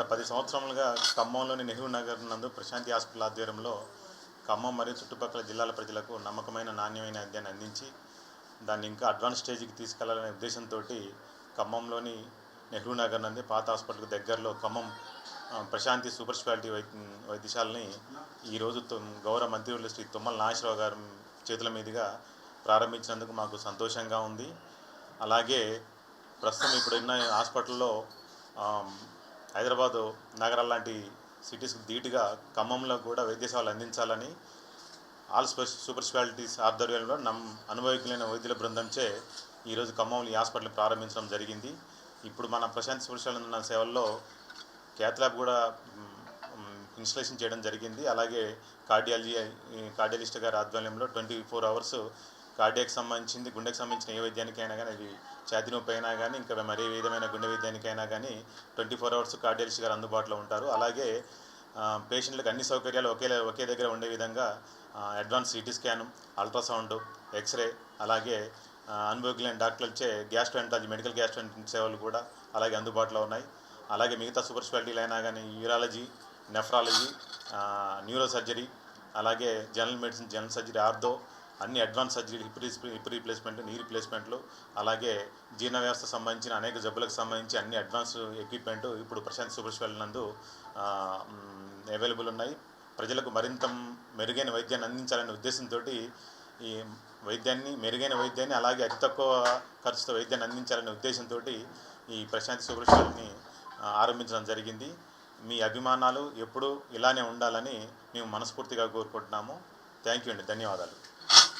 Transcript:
గత పది సంవత్సరాలుగా ఖమ్మంలోని నెహ్రూ నగర్ నందు ప్రశాంతి హాస్పిటల్ ఆధ్వర్యంలో ఖమ్మం మరియు చుట్టుపక్కల జిల్లాల ప్రజలకు నమ్మకమైన నాణ్యమైన విద్యను అందించి దాన్ని ఇంకా అడ్వాన్స్ స్టేజ్కి తీసుకెళ్ళాలనే ఉద్దేశంతో ఖమ్మంలోని నెహ్రూ నగర్ నంది పాత హాస్పిటల్కి దగ్గరలో ఖమ్మం ప్రశాంతి సూపర్ స్పెషాలిటీ వై వైద్యశాలని ఈరోజు తుమ్- గౌరవ మంత్రివర్యులు శ్రీ తుమ్మల నాగేశ్వరరావు గారి చేతుల మీదుగా ప్రారంభించినందుకు మాకు సంతోషంగా ఉంది. అలాగే ప్రస్తుతం ఇప్పుడున్న హాస్పిటల్లో హైదరాబాదు నగరం లాంటి సిటీస్కి ధీటుగా ఖమ్మంలో కూడా వైద్య సేవలు అందించాలని ఆల్ స్పెష సూపర్ స్పెషాలిటీస్ ఆధ్వర్యంలో నమ్ అనుభవికులైన వైద్యుల బృందంచే ఈరోజు ఖమ్మంలో ఈ హాస్పిటల్ ప్రారంభించడం జరిగింది. ఇప్పుడు మన ప్రశాంత్ స్పెషాలిటీ ఉన్న సేవల్లో క్యాత్ ల్యాబ్ కూడా ఇన్స్టలేషన్ చేయడం జరిగింది. అలాగే కార్డియాలజీ కార్డియాలజిస్ట్ గారి ఆధ్వర్యంలో ట్వంటీ ఫోర్ అవర్స్ కార్డియాకి సంబంధించింది గుండెకి సంబంధించిన ఏ వైద్యానికైనా కానీ అది ఛాతి నొప్పి అయినా కానీ ఇంకా మరే విధమైన గుండె వైద్యానికైనా కానీ ట్వంటీ ఫోర్ అవర్స్ కార్డియాలజిస్ట్ గారు అందుబాటులో ఉంటారు. అలాగే పేషెంట్లకు అన్ని సౌకర్యాలు ఒకే ఒకే దగ్గర ఉండే విధంగా advance CT scan ultrasound xray అలాగే అనుభవజ్ఞులైన డాక్టర్లచే గ్యాస్ట్రోఎంటాలజీ మెడికల్ గ్యాస్ట్రోఎంటాలజీ సేవలు కూడా అలాగే అందుబాటులో ఉన్నాయి. అలాగే మిగతా సూపర్ స్పెషాలిటీలు అయినా కానీ యూరాలజీ నెఫ్రాలజీ న్యూరో సర్జరీ అలాగే general medicine general surgery ortho అన్ని అడ్వాన్స్ సర్జరీలు హిప్ రీస్- హిప్ రీప్లేస్మెంట్ నీ రీప్లేస్మెంట్లు అలాగే జీర్ణ వ్యవస్థ సంబంధించిన అనేక జబ్బులకు సంబంధించి అన్ని అడ్వాన్స్ ఎక్విప్మెంట్ ఇప్పుడు ప్రశాంత్ సూపర్ నందు అవైలబుల్ ఉన్నాయి. ప్రజలకు మరింత మెరుగైన వైద్యాన్ని అందించాలనే ఉద్దేశంతో ఈ వైద్యాన్ని మెరుగైన వైద్యాన్ని అలాగే అతి తక్కువ ఖర్చుతో వైద్యాన్ని అందించాలనే ఉద్దేశంతో ఈ ప్రశాంతి సూపర్ ఆరంభించడం జరిగింది. మీ అభిమానాలు ఎప్పుడూ ఇలానే ఉండాలని మేము మనస్ఫూర్తిగా కోరుకుంటున్నాము. థ్యాంక్ యూ అండి. ధన్యవాదాలు.